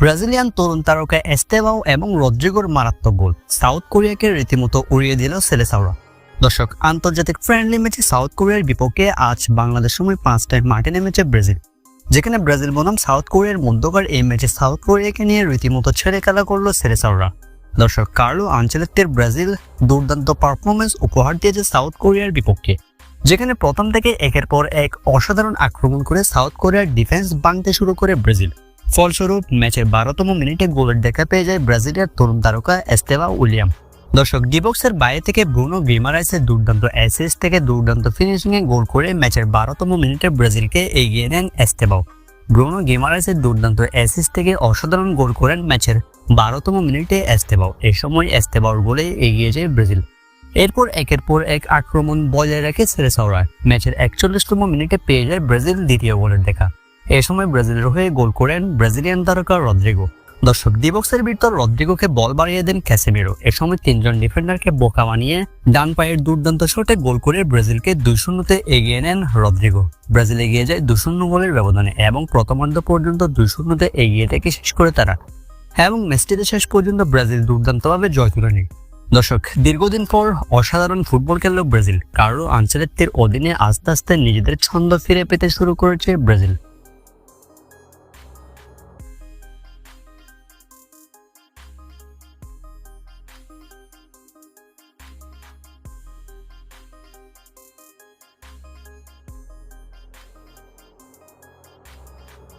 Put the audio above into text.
Brazilian তরুণ তারকা এস্তেবাও এবং রদ্রিগোর মারাত্মক গোল। সাউথ কোরিয়াকে রীতিমতো উড়িয়ে দিল সেলেসাওরা। দর্শক, আন্তর্জাতিক ফ্রেন্ডলি ম্যাচে সাউথ কোরিয়ার বিপক্ষে আজ বাংলাদেশ সময় পাঁচটায় মাঠে নেমেছে ব্রাজিল। যেখানে ব্রাজিল বনাম সাউথ কোরিয়ার মধ্যকার এই ম্যাচে সাউথ কোরিয়াকে নিয়ে রীতিমতো ছেড়ে খেলা করল সেলেসাওরা। দর্শক, কার্লো আঞ্চলিকদের ব্রাজিল দুর্দান্ত পারফরমেন্স উপহার দিয়েছে সাউথ কোরিয়ার বিপক্ষে, যেখানে প্রথম থেকে একের পর এক অসাধারণ আক্রমণ করে সাউথ কোরিয়ার ডিফেন্স ভাঙতে শুরু করে ব্রাজিল। ফলস্বরূপ ম্যাচের বারোতম মিনিটে গোলের দেখা পেয়ে যায় ব্রাজিলের তরুণ তারকা এস্তেবা উইলিয়াম। দর্শক ডিবক্সের বাইরে থেকে ব্রুনো গিমারাইসের দুর্দান্ত অ্যাসিস থেকে দুর্দান্ত ফিনিশিং এ গোল করে ম্যাচের বারোতম মিনিটে ব্রাজিলকে এগিয়ে নেন এস্তেবাও। ব্রুনো গিমারাইসের দুর্দান্ত অ্যাসিস থেকে অসাধারণ গোল করেন ম্যাচের বারোতম মিনিটে এস্তেবাও। এই সময় এস্তেবাওর গোলে এগিয়ে যায় ব্রাজিল। এরপর একের পর এক আক্রমণ বজায় রাখে সেরেসাওরা। ম্যাচের একচল্লিশতম মিনিটে পেয়ে যায় ব্রাজিল দ্বিতীয় গোলের দেখা। এ সময় ব্রাজিলের হয়ে গোল করেন ব্রাজিলিয়ান তারকা রদ্রিগো। দর্শক দিবক্সের ভিতর রদ্রিগোকে বল বাড়িয়ে দেন ক্যাসেমিরো। এ সময় তিনজন ডিফেন্ডারকে বোকা বানিয়ে ডান পায়ের দুর্দান্ত শটে গোল করে ব্রাজিলকে দুই শূন্যতে এগিয়ে নেন রদ্রিগো। ব্রাজিল এগিয়ে যায় দুই শূন্য গোলের ব্যবধানে এবং প্রথমার্ধ পর্যন্ত দুই শূন্যতে এগিয়ে থেকে শেষ করে তারা। এবং ম্যাচটিতে শেষ পর্যন্ত ব্রাজিল দুর্দান্তভাবে জয় তুলে নেয়। দর্শক, দীর্ঘদিন পর অসাধারণ ফুটবল খেললো ব্রাজিল। কারও আঞ্চলিকদের অধীনে আস্তে আস্তে নিজেদের ছন্দ ফিরে পেতে শুরু করেছে ব্রাজিল।